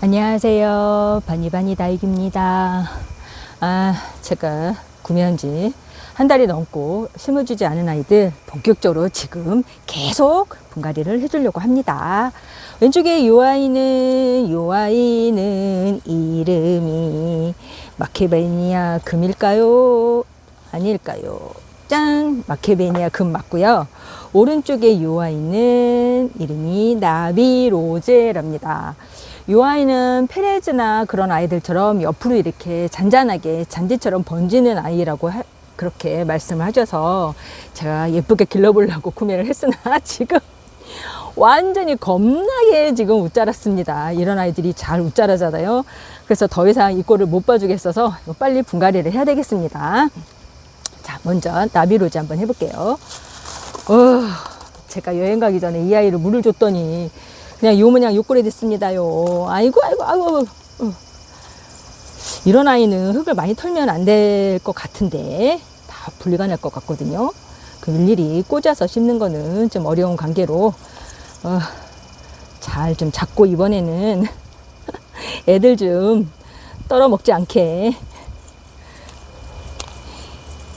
안녕하세요. 바니바니 다육입니다. 아, 제가 구매한 지 한 달이 넘고 심어주지 않은 아이들 본격적으로 지금 계속 분갈이를 해주려고 합니다. 왼쪽에 이 아이는, 이 아이는 이름이 마케베니아 금일까요? 아닐까요? 짠! 마케베니아 금 맞고요. 오른쪽에 이 아이는 이름이 나비로제랍니다. 이 아이는 페레즈나 그런 아이들처럼 옆으로 이렇게 잔잔하게 잔디처럼 번지는 아이라고 하- 그렇게 말씀을 하셔서 제가 예쁘게 길러보려고 구매를 했으나 지금 완전히 겁나게 지금 웃자랐습니다. 이런 아이들이 잘 웃자라잖아요. 그래서 더 이상 이 꼴을 못 봐주겠어서 빨리 분갈이를 해야 되겠습니다. 자, 먼저 나비로즈 한번 해볼게요. 어, 제가 여행 가기 전에 이 아이를 물을 줬더니 그냥 요 모양 요꼴이 됐습니다요. 아이고, 아이고, 아이고. 어. 이런 아이는 흙을 많이 털면 안 될 것 같은데 다 분리가 날 것 같거든요. 그 일일이 꽂아서 심는 거는 좀 어려운 관계로 어, 잘 좀 잡고 이번에는 애들 좀 떨어 먹지 않게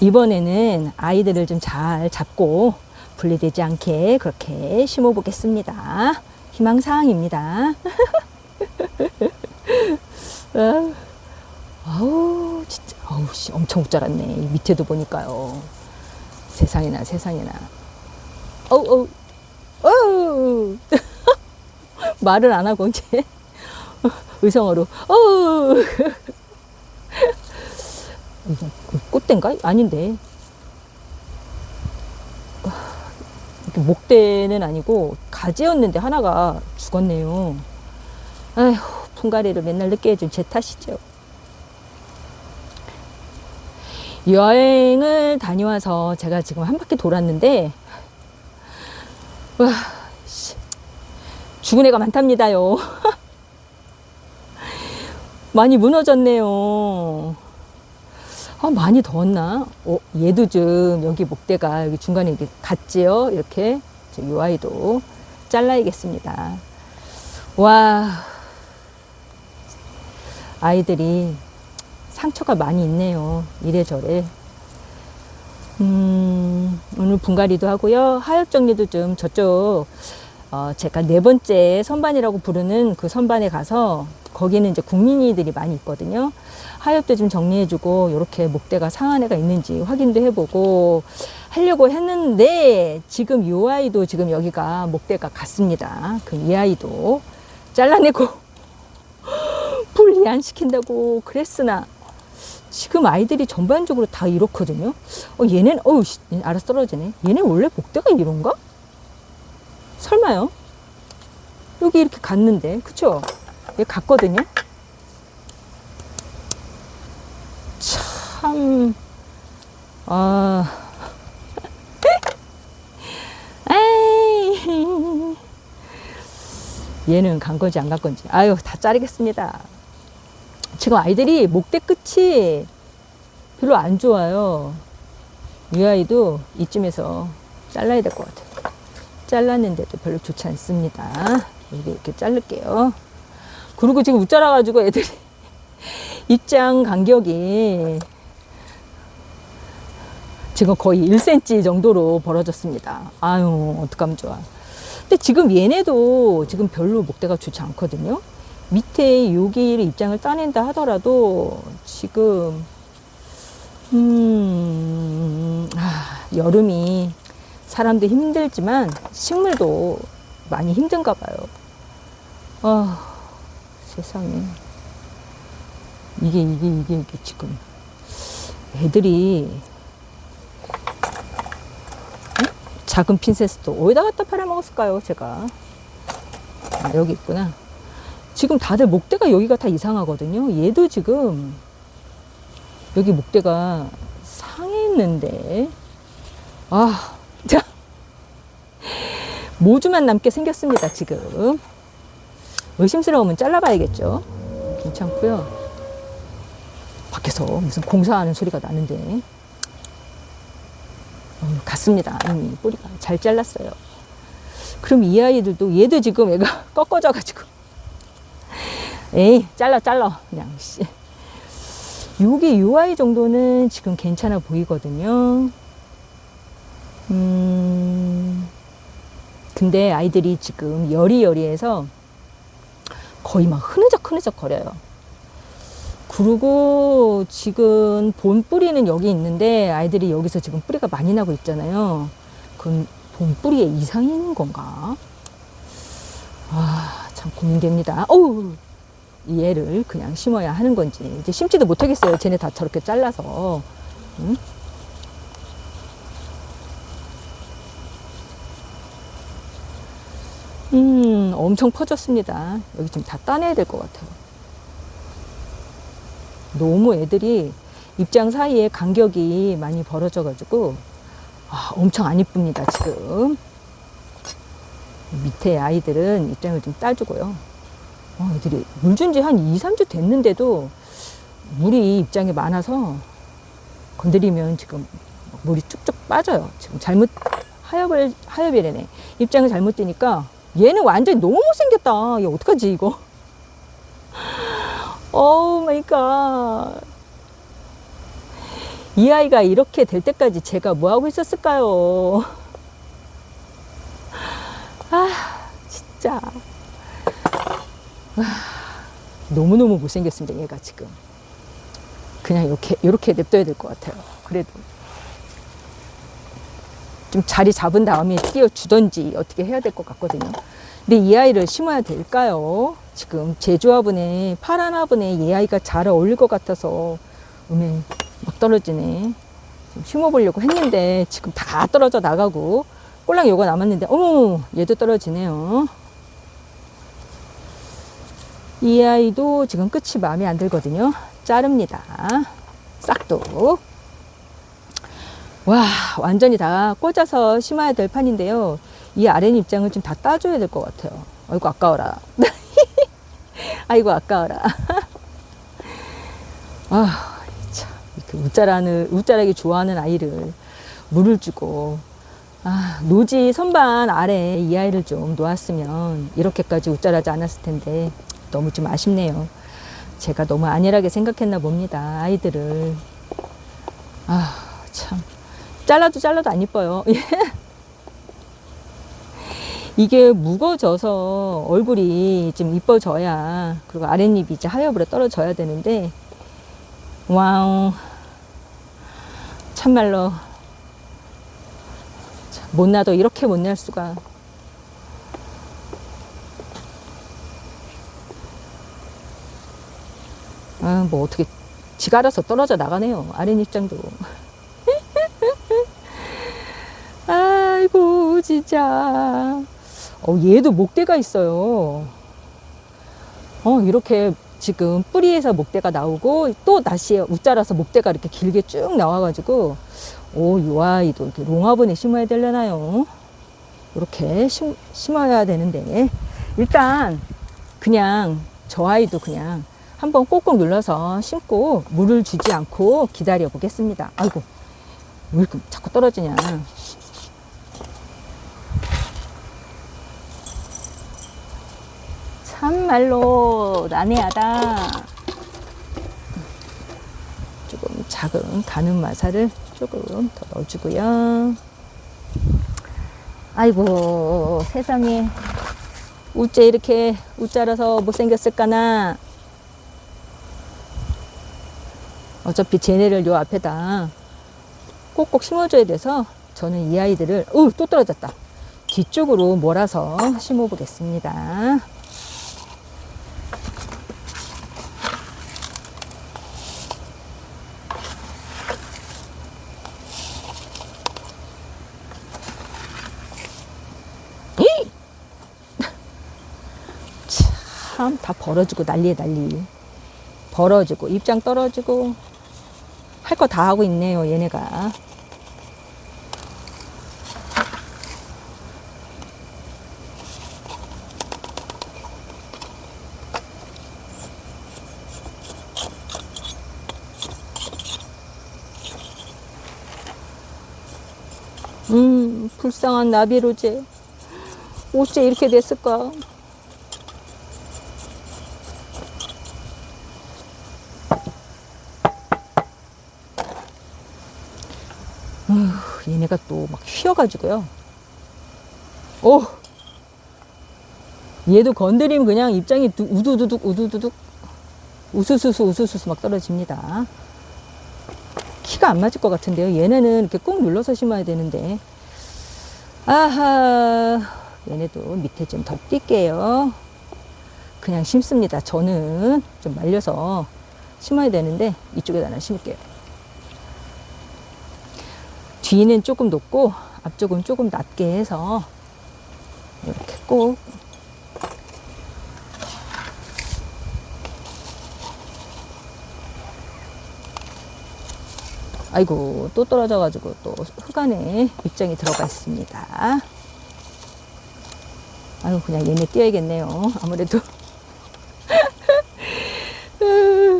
이번에는 아이들을 좀 잘 잡고 분리되지 않게 그렇게 심어 보겠습니다. 희망사항입니다. 아, 아우 진짜 아우 씨 엄청 못 자랐네. 이 밑에도 보니까요. 세상에나 세상에나. 어우 어우 어우. 말을 안 하고 이제 의성어로. 어우. 이거 꽃대인가? 아닌데 이렇게 목대는 아니고 가지였는데 하나가 죽었네요 아휴 분갈이를 맨날 늦게 해준 제 탓이죠. 여행을 다녀와서 제가 지금 한 바퀴 돌았는데, 와, 씨, 죽은 애가 많답니다요. 많이 무너졌네요. 아, 많이 더웠나? 어, 얘도 좀 여기 목대가 여기 중간에 이렇게 갔지요? 이렇게. 저이 아이도 잘라야겠습니다. 와, 아이들이 상처가 많이 있네요. 이래저래. 음, 오늘 분갈이도 하고요. 하역 정리도 좀 저쪽, 어, 제가 네 번째 선반이라고 부르는 그 선반에 가서 거기는 이제 국민이들이 많이 있거든요. 하역도 좀 정리해주고, 이렇게 목대가 상한 애가 있는지 확인도 해보고 하려고 했는데, 지금 이 아이도 지금 여기가 목대가 같습니다. 그이 아이도 잘라내고 분리 안 시킨다고 그랬으나 지금 아이들이 전반적으로 다 이렇거든요. 어, 얘는 어우 씨, 알아서 떨어지네. 얘는 원래 목대가 이런가? 설마요? 여기 이렇게 갔는데, 그쵸? 얘 갔거든요. 참, 아. 얘는 간 건지 안 간 건지. 아유, 다 자르겠습니다. 지금 아이들이 목대 끝이 별로 안 좋아요. 이 아이도 이쯤에서 잘라야 될 것 같아요. 잘랐는데도 별로 좋지 않습니다. 여기 이렇게 자를게요. 그리고 지금 웃자라가지고 애들이 입장 간격이 지금 거의 1cm 정도로 벌어졌습니다. 아유, 어떡하면 좋아. 근데 지금 얘네도 지금 별로 목대가 좋지 않거든요. 밑에 여기를 입장을 따낸다 하더라도 지금 음, 아, 여름이 사람도 힘들지만 식물도 많이 힘든가 봐요. 아, 세상에. 이게, 이게, 이게, 이게 지금. 애들이 응? 작은 핀셋도 어디다 갖다 팔아먹었을까요, 제가? 아, 여기 있구나. 지금 다들 목대가 여기가 다 이상하거든요. 얘도 지금 여기 목대가 상했는데 아, 자 모주만 남게 생겼습니다. 지금 의심스러우면 잘라봐야겠죠. 괜찮고요. 밖에서 무슨 공사하는 소리가 나는데 어, 갔습니다. 이미 뿌리가 잘 잘랐어요. 그럼 이 아이들도 얘도 지금 애가 꺾어져 가지고 에이, 잘라, 잘라. 그냥, 씨. 여기 UI 정도는 지금 괜찮아 보이거든요. 음, 근데 아이들이 지금 여리여리해서 거의 막 흐느적 흐느적 거려요. 그리고 지금 본 뿌리는 여기 있는데 아이들이 여기서 지금 뿌리가 많이 나고 있잖아요. 그럼 본 뿌리에 이상이 있는 건가? 아, 참 고민됩니다. 어우, 이 애를 그냥 심어야 하는 건지. 이제 심지도 못하겠어요. 쟤네 다 저렇게 잘라서. 응? 음, 엄청 퍼졌습니다. 여기 좀 다 따내야 될 것 같아요. 너무 애들이 입장 사이에 간격이 많이 벌어져 가지고, 아, 엄청 안 이쁩니다, 지금. 밑에 아이들은 입장을 좀 따주고요. 어, 애들이 물 준 지 한 2, 3주 됐는데도 물이 입장이 많아서 건드리면 지금 물이 쭉쭉 빠져요. 지금 잘못, 하엽을, 하엽이래네. 입장을 잘못 뛰니까 얘는 완전히 너무 못생겼다. 얘 어떡하지, 이거? 오 마이 갓. 이 아이가 이렇게 될 때까지 제가 뭐 하고 있었을까요? 아, 진짜. 아, 너무너무 못생겼습니다, 얘가 지금. 그냥 이렇게, 이렇게 냅둬야 될 것 같아요. 그래도. 좀 자리 잡은 다음에 띄워주던지 어떻게 해야 될 것 같거든요. 근데 이 아이를 심어야 될까요? 지금 제조화분에 파란 화분에 이 아이가 잘 어울릴 것 같아서 음에 막 떨어지네. 좀 심어보려고 했는데 지금 다 떨어져 나가고 꼴랑 요거 남았는데 어머 얘도 떨어지네요. 이 아이도 지금 끝이 마음에 안 들거든요. 자릅니다. 싹둑. 와, 완전히 다 꽂아서 심어야 될 판인데요. 이 아랫 입장을 좀 다 따줘야 될 것 같아요. 아이고, 아까워라. 아이고, 아까워라. 아, 참. 이렇게 웃자라는, 웃자라기 좋아하는 아이를 물을 주고, 아, 노지 선반 아래 이 아이를 좀 놓았으면 이렇게까지 웃자라지 않았을 텐데, 너무 좀 아쉽네요. 제가 너무 안일하게 생각했나 봅니다. 아이들을. 아, 참. 잘라도 잘라도 안 이뻐요. 이게 무거워져서 얼굴이 좀 이뻐져야 그리고 아랫입이 이제 하엽으로 떨어져야 되는데 와우. 참말로. 못나도 이렇게 못 날 수가. 아, 뭐 어떻게 지가 알아서 떨어져 나가네요 아랫 입장도. 아이고 진짜 어, 얘도 목대가 있어요. 어 이렇게 지금 뿌리에서 목대가 나오고 또 다시 웃자라서 목대가 이렇게 길게 쭉 나와가지고 오 이 아이도 이렇게 롱화분에 심어야 되려나요? 이렇게 심, 심어야 되는데. 일단 그냥 저 아이도 그냥 한번 꼭꼭 눌러서 심고 물을 주지 않고 기다려 보겠습니다. 아이고 왜 이렇게 자꾸 떨어지냐 참말로 난해하다. 조금 작은 가는 마사를 조금 더 넣어주고요. 아이고 세상에 우째 이렇게 우짜라서 못생겼을까나 어차피 쟤네를 요 앞에다 꼭꼭 심어줘야 돼서 저는 이 아이들을 어또 떨어졌다 뒤쪽으로 몰아서 심어 보겠습니다 참 다 벌어지고 난리에 난리. 벌어지고 입장 떨어지고 할 거 다 하고 있네요 얘네가. 음 불쌍한 나비로제 어째 이렇게 됐을까 어휴, 얘네가 또 막 휘어가지고요. 오! 얘도 건드리면 그냥 입장이 두- 우두두둑, 우두두둑, 우수수수, 우수수수 막 떨어집니다. 키가 안 맞을 것 같은데요. 얘네는 이렇게 꾹 눌러서 심어야 되는데. 아하, 얘네도 밑에 좀 더 뛸게요. 그냥 심습니다. 저는 좀 말려서 심어야 되는데 이쪽에다 하나 심을게요. 뒤는 조금 높고 앞쪽은 조금 낮게 해서 이렇게 꼭 아이고 또 떨어져가지고 또 흙안에 입장이 들어가 있습니다. 아유 그냥 얘네 띄어야겠네요. 아무래도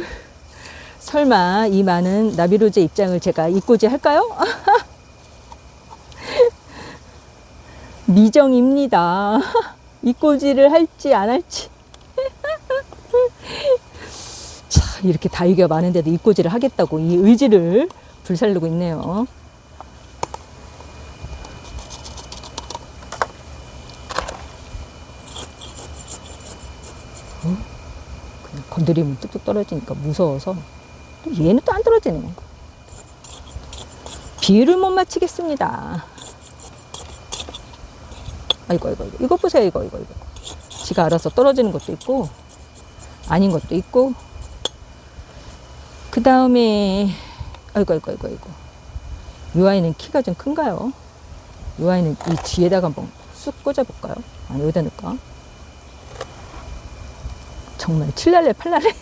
설마 이 많은 나비로제 입장을 제가 이꼬지 할까요? 미정입니다. 이꼬지를 할지 안 할지. 자, 이렇게 다육이가 많은데도 이꼬지를 하겠다고 이 의지를 불살르고 있네요. 어? 그냥 건드리면 뚝뚝 떨어지니까 무서워서 또 얘는 또 안 떨어지네. 비율을 못 맞추겠습니다. 아이고, 아이고. 이거 보세요, 이거, 이거, 이거. 지가 알아서 떨어지는 것도 있고, 아닌 것도 있고. 그 다음에, 아이고, 아이고, 아이고, 아이고. 이 아이는 키가 좀 큰가요? 이 아이는 이 뒤에다가 한번 쑥 꽂아볼까요? 아니, 여기다 넣을까? 정말 칠날래 팔날래.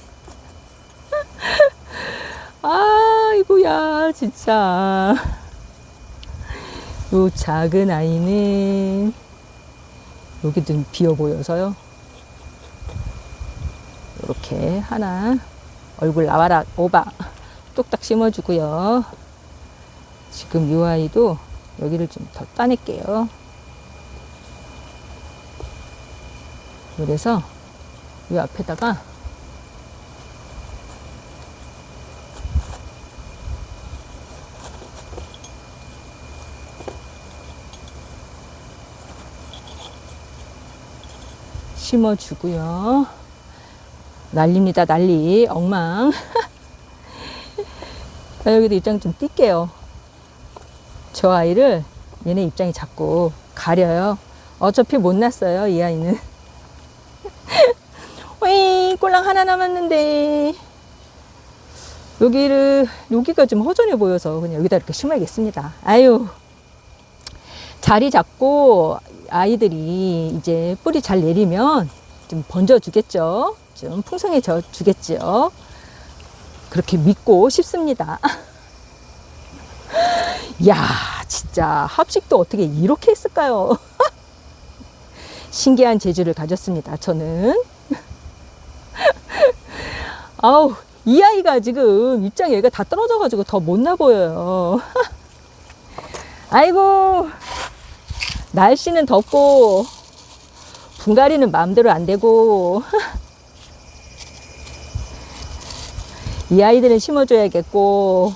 아이고야, 진짜. 요 작은 아이는 여기 좀 비어 보여서요. 이렇게 하나 얼굴 나와라 오바 뚝딱 심어주고요. 지금 이 아이도 여기를 좀 더 따낼게요. 그래서 이 앞에다가 심어주고요. 난리입니다, 난리. 엉망. 자, 여기도 입장 좀 뛸게요. 저 아이를 얘네 입장이 자꾸 가려요. 어차피 못 났어요, 이 아이는. 왜 꼴랑 하나 남았는데. 여기를, 여기가 좀 허전해 보여서 그냥 여기다 이렇게 심어야겠습니다. 아유. 자리 잡고 아이들이 이제 뿌리 잘 내리면 좀 번져 주겠죠. 좀 풍성해져 주겠죠. 그렇게 믿고 싶습니다. 야, 진짜 합식도 어떻게 이렇게 했을까요? 신기한 재주를 가졌습니다. 저는. 아우, 이 아이가 지금 입장이 여기가 다 떨어져가지고 더 못나 보여요. 아이고, 날씨는 덥고, 분갈이는 마음대로 안 되고, 이 아이들은 심어줘야겠고,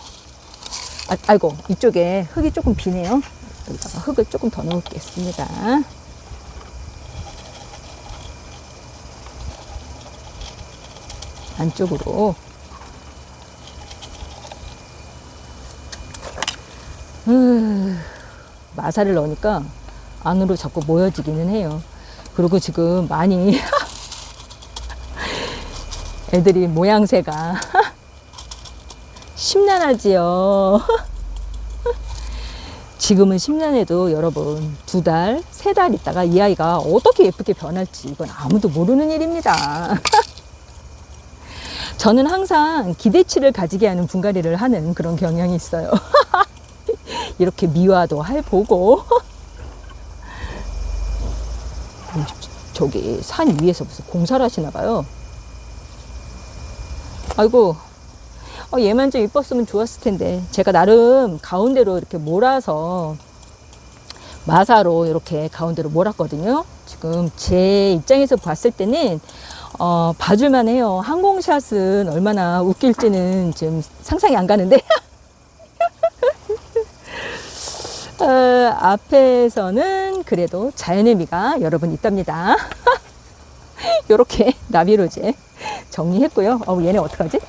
아, 아이고, 이쪽에 흙이 조금 비네요. 여기다가 흙을 조금 더 넣겠습니다. 안쪽으로. 으, 마사를 넣으니까 안으로 자꾸 모여지기는 해요. 그리고 지금 많이 애들이 모양새가 심란하지요. 지금은 심란해도 여러분 두 달, 세 달 있다가 이 아이가 어떻게 예쁘게 변할지 이건 아무도 모르는 일입니다. 저는 항상 기대치를 가지게 하는 분갈이를 하는 그런 경향이 있어요. 이렇게 미화도 해보고 저기 산 위에서 무슨 공사를 하시나 봐요. 아이고, 어, 얘만 좀 이뻤으면 좋았을 텐데. 제가 나름 가운데로 이렇게 몰아서 마사로 이렇게 가운데로 몰았거든요. 지금 제 입장에서 봤을 때는 어, 봐줄만 해요. 항공샷은 얼마나 웃길지는 지금 상상이 안 가는데. 어, 앞에서는 그래도 자연의 미가 여러분 있답니다. 요렇게 나비로 이제 정리했고요. 어, 얘네 어떡하지?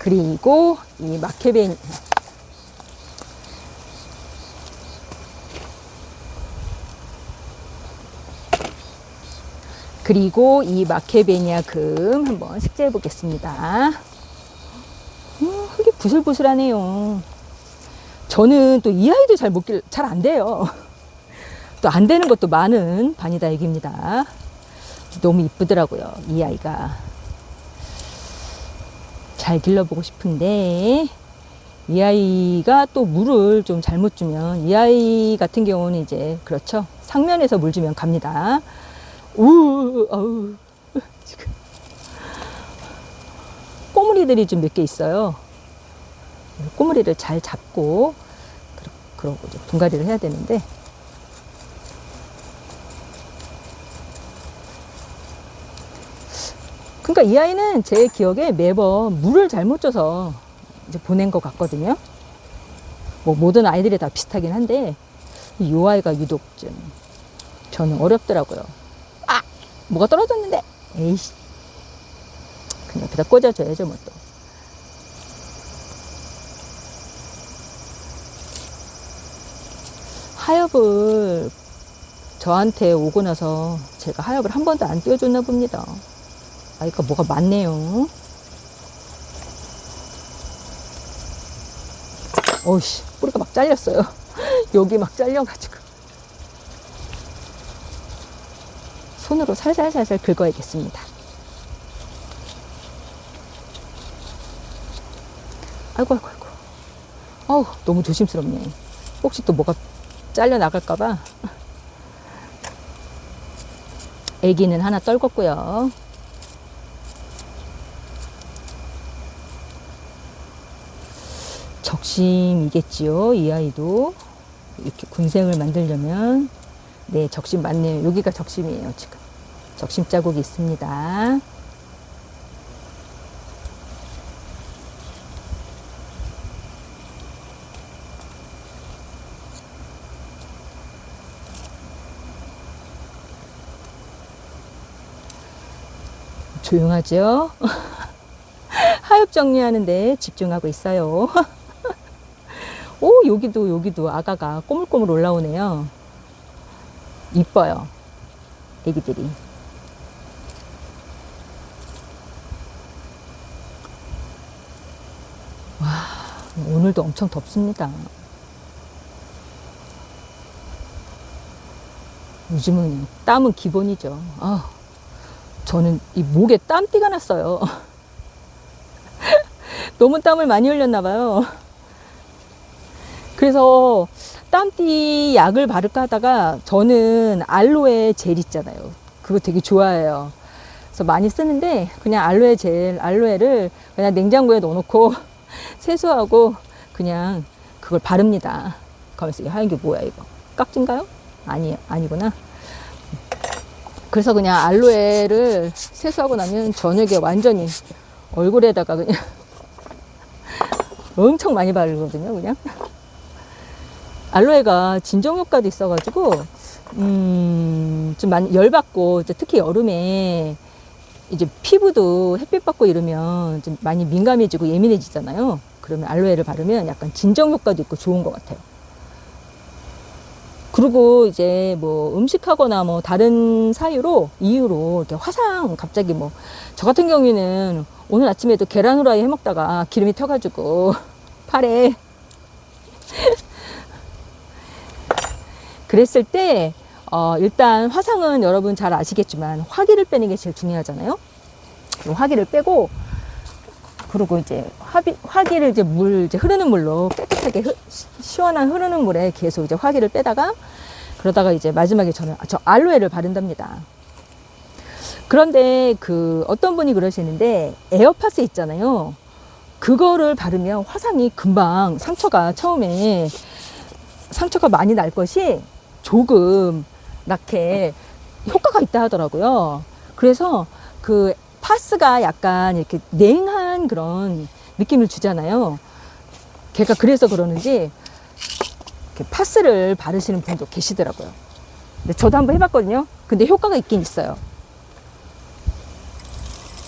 그리고 이 마케베 그리고 이 마케베니아 금 한번 식재해 보겠습니다. 음, 흙이 부슬부슬하네요. 저는 또 이 아이도 잘 먹길 잘 안 돼요. 또 안 되는 것도 많은 바니다육입니다. 너무 이쁘더라고요. 이 아이가. 잘 길러보고 싶은데 이 아이가 또 물을 좀 잘못 주면 이 아이 같은 경우는 이제 그렇죠 상면에서 물 주면 갑니다 우 아우 지금 꼬물이들이 좀 몇 개 있어요 꼬물이를 잘 잡고 그러- 그러고 이제 분갈이를 해야 되는데 그러니까 이 아이는 제 기억에 매번 물을 잘못 줘서 이제 보낸 것 같거든요. 뭐 모든 아이들이 다 비슷하긴 한데 이 아이가 유독 좀 저는 어렵더라고요. 아 뭐가 떨어졌는데 에이씨 그냥 옆에다 꽂아줘야죠 뭐 또. 하엽을 저한테 오고 나서 제가 하엽을 한 번도 안 띄워줬나 봅니다. 아이가 뭐가 많네요. 어이씨, 뿌리가 막 잘렸어요. 여기 막 잘려가지고. 손으로 살살살살 긁어야겠습니다. 아이고, 아이고, 아이고. 어우, 너무 조심스럽네. 혹시 또 뭐가 잘려 나갈까봐. 애기는 하나 떨궜고요. 적심이겠지요. 이 아이도 이렇게 군생을 만들려면 네 적심 맞네요. 여기가 적심이에요. 지금 적심 자국이 있습니다. 조용하죠? 하엽 정리하는데 집중하고 있어요. 오, 여기도, 여기도 아가가 꼬물꼬물 올라오네요. 이뻐요. 애기들이. 와, 오늘도 엄청 덥습니다. 요즘은 땀은 기본이죠. 아, 저는 이 목에 땀띠가 났어요. 너무 땀을 많이 흘렸나 봐요. 그래서 땀띠 약을 바를까 하다가 저는 알로에 젤 있잖아요. 그거 되게 좋아해요. 그래서 많이 쓰는데 그냥 알로에 젤, 알로에를 그냥 냉장고에 넣어놓고 세수하고 그냥 그걸 바릅니다. 가면서 이 하얀 게 뭐야 이거? 깍지인가요? 아니 아니구나. 그래서 그냥 알로에를 세수하고 나면 저녁에 완전히 얼굴에다가 그냥 엄청 많이 바르거든요, 그냥. 알로에가 진정 효과도 있어가지고, 음, 좀 많이 열받고, 특히 여름에 이제 피부도 햇빛 받고 이러면 좀 많이 민감해지고 예민해지잖아요. 그러면 알로에를 바르면 약간 진정 효과도 있고 좋은 것 같아요. 그리고 이제 뭐 음식하거나 뭐 다른 사유로 이유로 이렇게 화상 갑자기 뭐 저 같은 경우에는 오늘 아침에도 계란 후라이 해 먹다가 기름이 튀어가지고 팔에 그랬을 때 어, 일단 화상은 여러분 잘 아시겠지만 화기를 빼는 게 제일 중요하잖아요. 화기를 빼고 그리고 이제 화비, 화기를 이제 물 이제 흐르는 물로 깨끗하게 흐, 시- 시원한 흐르는 물에 계속 이제 화기를 빼다가 그러다가 이제 마지막에 저는 저 알로에를 바른답니다. 그런데 그 어떤 분이 그러시는데 에어팟스 있잖아요. 그거를 바르면 화상이 금방 상처가 처음에 상처가 많이 날 것이 조금 낳게 효과가 있다 하더라고요. 그래서 그 파스가 약간 이렇게 냉한 그런 느낌을 주잖아요. 걔가 그래서 그러는지 파스를 바르시는 분도 계시더라고요. 근데 저도 한번 해봤거든요. 근데 효과가 있긴 있어요.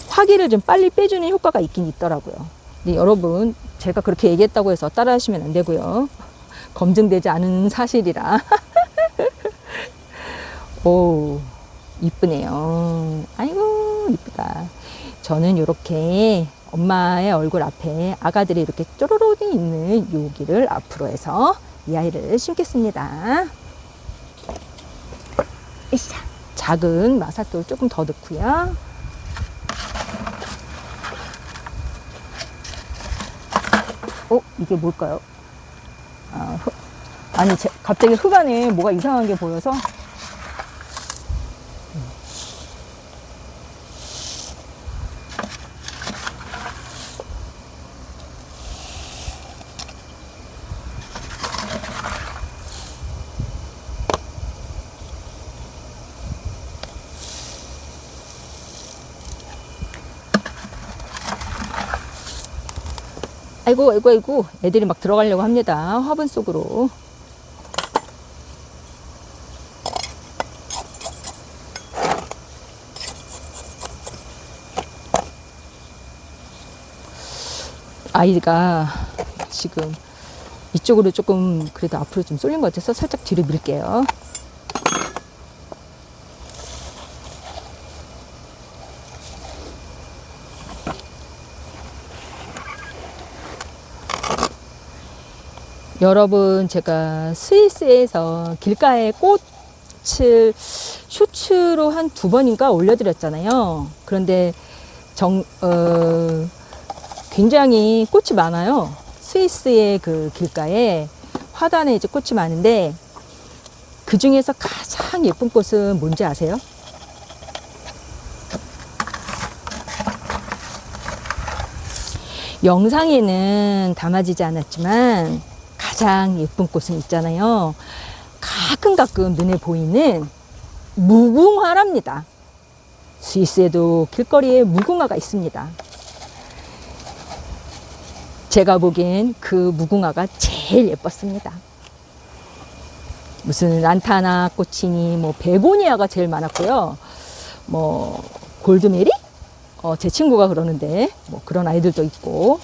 화기를 좀 빨리 빼주는 효과가 있긴 있더라고요. 근데 여러분, 제가 그렇게 얘기했다고 해서 따라 하시면 안 되고요. 검증되지 않은 사실이라. 오, 이쁘네요. 아이고, 이쁘다. 저는 이렇게 엄마의 얼굴 앞에 아가들이 이렇게 쪼로록이 있는 여기를 앞으로 해서 이 아이를 심겠습니다. 작은 마사토를 조금 더 넣고요. 어, 이게 뭘까요? 아, 제- 갑자기 흙 안에 뭐가 이상한 게 보여서. 아이고, 아이고, 아이고. 애들이 막 들어가려고 합니다. 화분 속으로. 아이가 지금 이쪽으로 조금 그래도 앞으로 좀 쏠린 것 같아서 살짝 뒤로 밀게요. 여러분 제가 스위스에서 길가에 꽃을 쇼츠로 한 두 번인가 올려드렸잖아요. 그런데 정, 어, 굉장히 꽃이 많아요. 스위스의 그 길가에 화단에 이제 꽃이 많은데 그 중에서 가장 예쁜 꽃은 뭔지 아세요? 영상에는 담아지지 않았지만 가장 예쁜 꽃은 있잖아요. 가끔 가끔 눈에 보이는 무궁화랍니다. 스위스에도 길거리에 무궁화가 있습니다. 제가 보기엔 그 무궁화가 제일 예뻤습니다. 무슨 란타나 꽃이니 뭐 베고니아가 제일 많았고요. 뭐 골드메리? 어, 제 친구가 그러는데 뭐 그런 아이들도 있고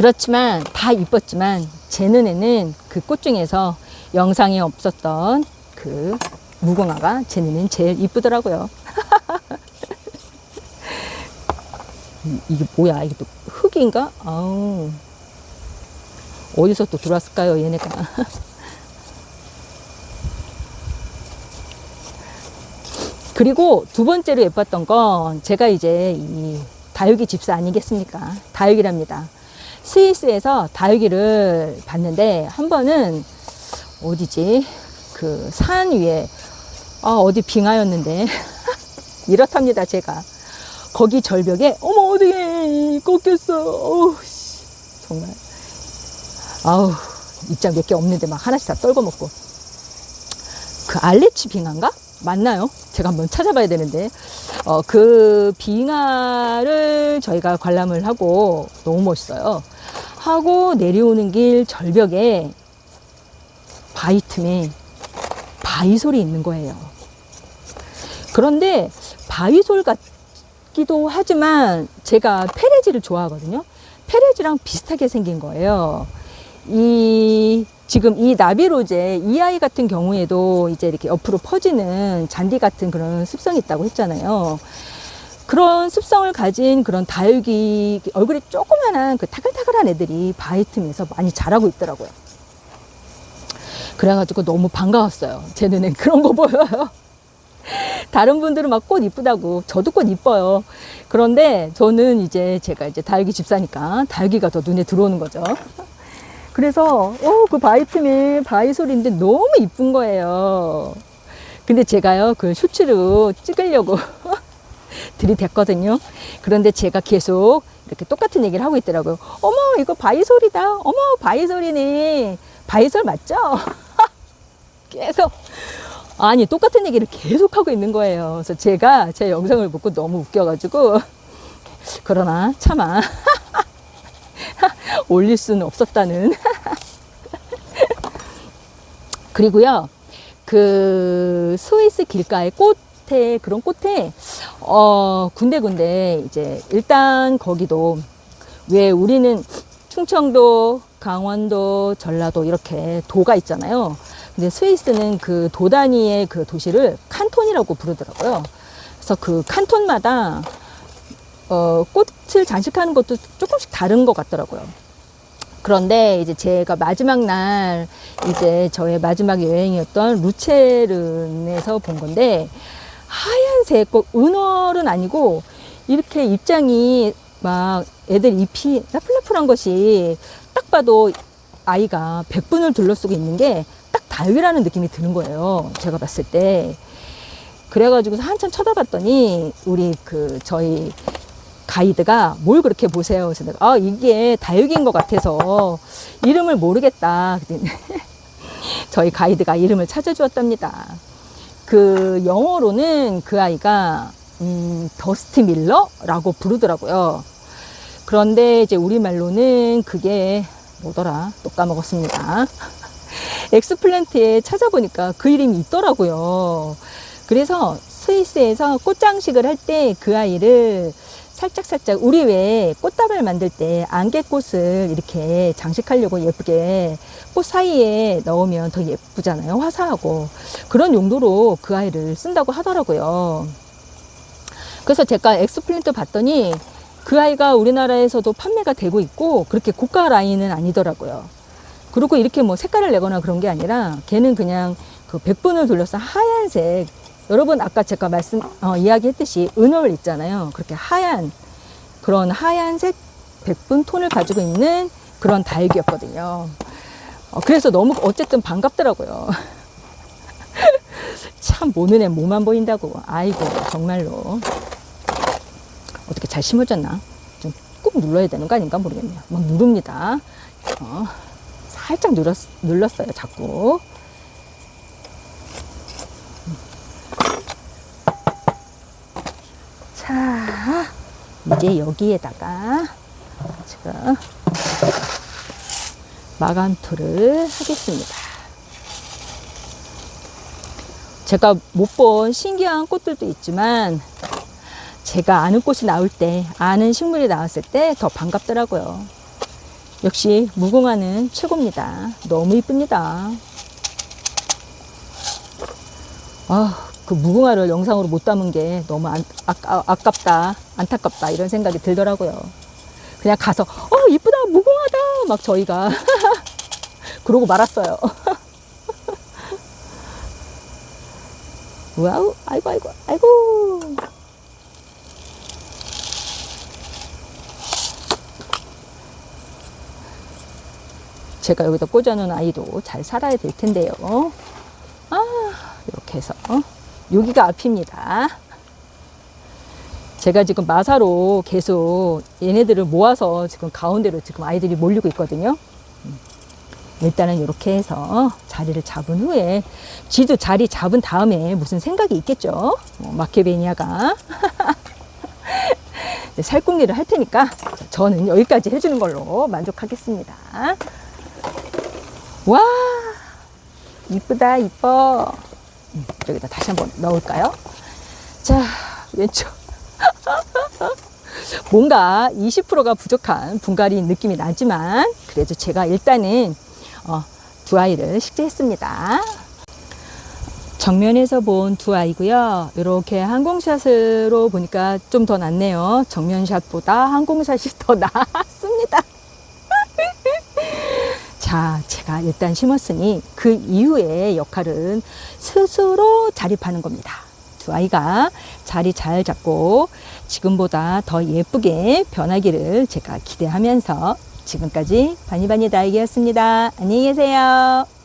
그렇지만 다 이뻤지만 제 눈에는 그 꽃 중에서 영상에 없었던 그 무궁화가 제 눈엔 제일 이쁘더라고요. 이- 이게 뭐야? 이게 또 흙인가? 아우. 어디서 또 들어왔을까요, 얘네가? 그리고 두 번째로 예뻤던 건 제가 이제 이 다육이 집사 아니겠습니까? 다육이랍니다. 스위스에서 다육이를 봤는데 한 번은 어디지? 그 산 위에 아 어디 빙하였는데. 이렇답니다 제가. 거기 절벽에 어머 어디에 꺾였어. 어우 씨, 정말. 아우 입장 몇 개 없는데 막 하나씩 다 떨궈 먹고. 그 알레치 빙하인가? 맞나요? 제가 한번 찾아봐야 되는데 어, 그 빙하를 저희가 관람을 하고 너무 멋있어요. 하고 내려오는 길 절벽에 바위 틈에 바위 솔이 있는 거예요. 그런데 바위 솔 같기도 하지만 제가 페레지를 좋아하거든요. 페레지랑 비슷하게 생긴 거예요. 이 지금 이 나비로제 이 아이 같은 경우에도 이제 이렇게 옆으로 퍼지는 잔디 같은 그런 습성이 있다고 했잖아요. 그런 습성을 가진 그런 다육이 얼굴이 조그만한 그 타글타글한 애들이 바위 틈에서 많이 자라고 있더라고요. 그래가지고 너무 반가웠어요. 제 눈엔 그런 거 보여요. 다른 분들은 막 꽃 이쁘다고 저도 꽃 이뻐요. 그런데 저는 이제 제가 이제 다육이 집사니까 다육이가 더 눈에 들어오는 거죠. 그래서 어, 그 바위 소리인데 너무 이쁜 거예요. 근데 제가요 그 쇼츠로 찍으려고 들이댔거든요. 그런데 제가 계속 이렇게 똑같은 얘기를 하고 있더라고요. 어머, 이거 바이솔이다. 어머, 바이솔이네. 바이솔 맞죠? 계속. 아니, 똑같은 얘기를 계속 하고 있는 거예요. 그래서 제가 제 영상을 보고 너무 웃겨가지고. 그러나 차마 올릴 수는 없었다는. 그리고요, 그 스위스 길가의 꽃에, 그런 꽃에, 어, 군데군데 이제 일단 거기도 왜 우리는 충청도, 강원도, 전라도 이렇게 도가 있잖아요. 근데 스위스는 그 도 단위의 그 도시를 칸톤이라고 부르더라고요. 그래서 그 칸톤마다 어, 꽃을 장식하는 것도 조금씩 다른 것 같더라고요. 그런데 이제 제가 마지막 날 이제 저의 마지막 여행이었던 루체른에서 본 건데 하얀색 꼭 은월은 아니고 이렇게 입장이 막 애들 잎이 나플나플한 것이 딱 봐도 아이가 백분을 둘러쓰고 있는 게 딱 다육이라는 느낌이 드는 거예요. 제가 봤을 때. 그래가지고 한참 쳐다봤더니 우리 그 저희 가이드가 뭘 그렇게 보세요. 그래서 내가 아 이게 다육인 것 같아서 이름을 모르겠다. 저희 가이드가 이름을 찾아주었답니다. 그 영어로는 그 아이가 음, 더스트 밀러라고 부르더라고요. 그런데 이제 우리말로는 그게 뭐더라? 또 까먹었습니다. 엑스플랜트에 찾아보니까 그 이름이 있더라고요. 그래서 스위스에서 꽃장식을 할 때 그 아이를 살짝 살짝 우리 왜 꽃다발 만들 때 안개꽃을 이렇게 장식하려고 예쁘게 꽃 사이에 넣으면 더 예쁘잖아요. 화사하고 그런 용도로 그 아이를 쓴다고 하더라고요. 그래서 제가 엑스플랜트 봤더니 그 아이가 우리나라에서도 판매가 되고 있고 그렇게 고가 라인은 아니더라고요. 그리고 이렇게 뭐 색깔을 내거나 그런 게 아니라 걔는 그냥 그 백분을 둘러싼 하얀색 여러분 아까 제가 말씀 어, 이야기했듯이 은월 있잖아요. 그렇게 하얀 그런 하얀색 백분 톤을 가지고 있는 그런 다육이었거든요. 어, 그래서 너무 어쨌든 반갑더라고요. 참 모는 애 뭐만 보인다고. 아이고 정말로 어떻게 잘 심어졌나? 좀 꾹 눌러야 되는 거 아닌가 모르겠네요. 막 누릅니다. 어, 살짝 눌렀, 눌렀어요. 자꾸. 자, 이제 여기에다가 제가 마감토를 하겠습니다. 제가 못 본 신기한 꽃들도 있지만 제가 아는 꽃이 나올 때, 아는 식물이 나왔을 때 더 반갑더라고요. 역시 무궁화는 최고입니다. 너무 이쁩니다. 아, 그 무궁화를 영상으로 못 담은 게 너무 안, 아까, 아깝다, 안타깝다 이런 생각이 들더라고요. 그냥 가서 어 이쁘다 무궁화다 막 저희가 그러고 말았어요. 와우 아이고 아이고 아이고 제가 여기다 꽂아놓은 아이도 잘 살아야 될 텐데요. 아 이렇게 해서 여기가 앞입니다. 제가 지금 마사로 계속 얘네들을 모아서 지금 가운데로 지금 아이들이 몰리고 있거든요. 음. 일단은 이렇게 해서 자리를 잡은 후에 쥐도 자리 잡은 다음에 무슨 생각이 있겠죠. 어, 마케베니아가 살궁리를 할 테니까 저는 여기까지 해주는 걸로 만족하겠습니다. 와 이쁘다 이뻐. 음, 여기다 다시 한번 넣을까요? 자 왼쪽 뭔가 20%가 부족한 분갈이 느낌이 나지만 그래도 제가 일단은 어, 두 아이를 식재했습니다. 정면에서 본 두 아이고요. 이렇게 항공샷으로 보니까 좀 더 낫네요. 정면샷보다 항공샷이 더 낫습니다. 자, 제가 일단 심었으니 그 이후의 역할은 스스로 자립하는 겁니다. 두 아이가 자리 잘 잡고 지금보다 더 예쁘게 변하기를 제가 기대하면서 지금까지 바니바니 다이기였습니다. 안녕히 계세요.